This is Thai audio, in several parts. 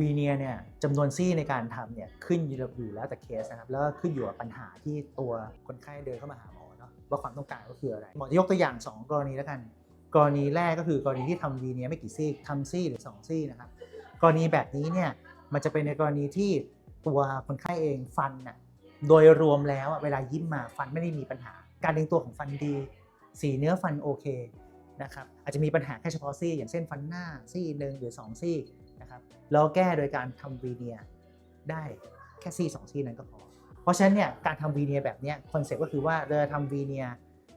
วีเนียเนี่ยจำนวนซี่ในการทำเนี่ยขึ้นอยู่แล้วแต่เคสนะครับแล้วก็ขึ้นอยู่กับปัญหาที่ตัวคนไข้เดินเข้ามาหาหมอเนาะว่าความต้องการก็คืออะไรหมอจะยกตัวอย่าง 2 กรณีแล้วกัน กรณีแรกก็คือกรณีที่ทำวีเนียไม่กี่ซี่ทำซี่หรือ 2 ซี่นะครับกรณีแบบนี้เนี่ยมันจะเป็นในกรณีที่ตัวคนไข้เองฟันน่ะโดยรวมแล้วเวลายิ้มมาฟันไม่ได้มีปัญหา การเรียงตัวของฟันดี สีเนื้อฟันโอเคนะครับอาจจะมีปัญหาแค่เฉพาะซี่ อย่างเช่นฟันหน้าซี่หนึ่งหรือ 2 ซี่ นะครับเราแก้โดยการทำวีเนียได้แค่ซี่สองซี่นั้นก็พอ เพราะฉะนั้นเนี่ยการทำวีเนียแบบนี้คอนเซ็ปต์ก็คือว่าเราจะทำวีเนีย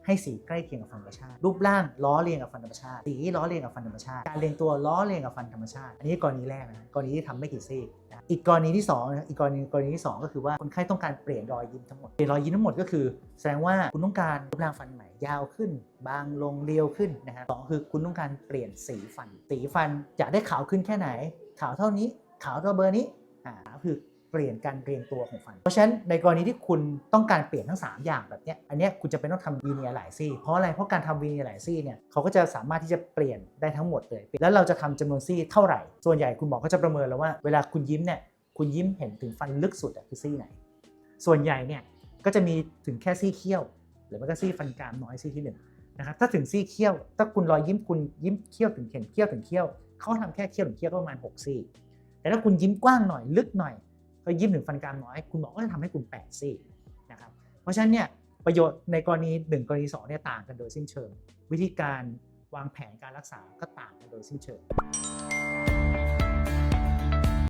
ให้สีใกล้เคียงกับฟันธรรมชาติ รูปร่างล้อเลียงกับฟันธรรมชาติ สีล้อเลียงกับฟันธรรมชาติ การเรียงตัวล้อเลียงกับฟันธรรมชาติ อันนี้กรณีแรกนะ กรณีที่ทำไม่กี่ซี่นะอีกกรณีที่สองนะอีกกรณีกรณีที่สองก็คือว่าคนไข้ต้องการเปลี่ยนรอยยิ้มทั้งหมด เปลี่ยนรอยยิ้มทั้งหมดก็คือ แสดงว่าคุณต้องการรูปร่างฟันใหม่ ยาวขึ้น บางลงเรียวขึ้นนะฮะสองคือคุณต้องการเปลี่ยนสีฟัน สีฟันอยากได้ขาวขึ้นแค่ไหน ขาวเท่านี้ ขาวเท่าเบอร์นี้อ่าคือเปลี่ยนการเรียงตัวของฟัน เพราะฉะนั้นในกรณีที่คุณต้องการเปลี่ยนทั้ง 3 อย่างแบบเนี้ยอันเนี้ยคุณจะเป็นต้องทำวีเนียร์หลายซี่เพราะอะไรเพราะการทำวีเนียร์หลายซี่เนี่ยเขาก็จะสามารถที่จะเปลี่ยนได้ทั้งหมดเลย แล้วเราจะทำจำนวนซี่เท่าไหร่ ส่วนใหญ่คุณหมอก็จะประเมินแล้วว่าเวลาคุณยิ้มเนี่ยคุณยิ้มเห็นถึงฟันลึกสุดอะคือซี่ไหน ส่วนใหญ่เนี่ยก็จะมีถึงแค่ซี่เขี้ยว หรือไม่ก็ซี่ฟันกรามน้อยซี่ที่หนึ่งนะครับถ้าถึงซี่เขี้ยว ถ้าคุณรอยยิ้มคุณยิ้มเขี้ยวถึงเข็นเขี้ยวถึงเขี้ยวเขาทำแค่เขี้ยวถึงเขี้ยวก็ประมาณ6ซี่ แต่ถ้าคุณยิ้มกว้างหน่อยลึกหน่อยก็ยิ้มถึงฟันกรามน้อยคุณหมอก็จะทำให้คุณแปดซี่นะครับเพราะฉะนั้นเนี่ยประโยชน์ในกรณี 1 กรณี2เนี่ยต่างกันโดยสิ้นเชิง วิธีการวางแผนการรักษาก็ต่างกันโดยสิ้นเชิง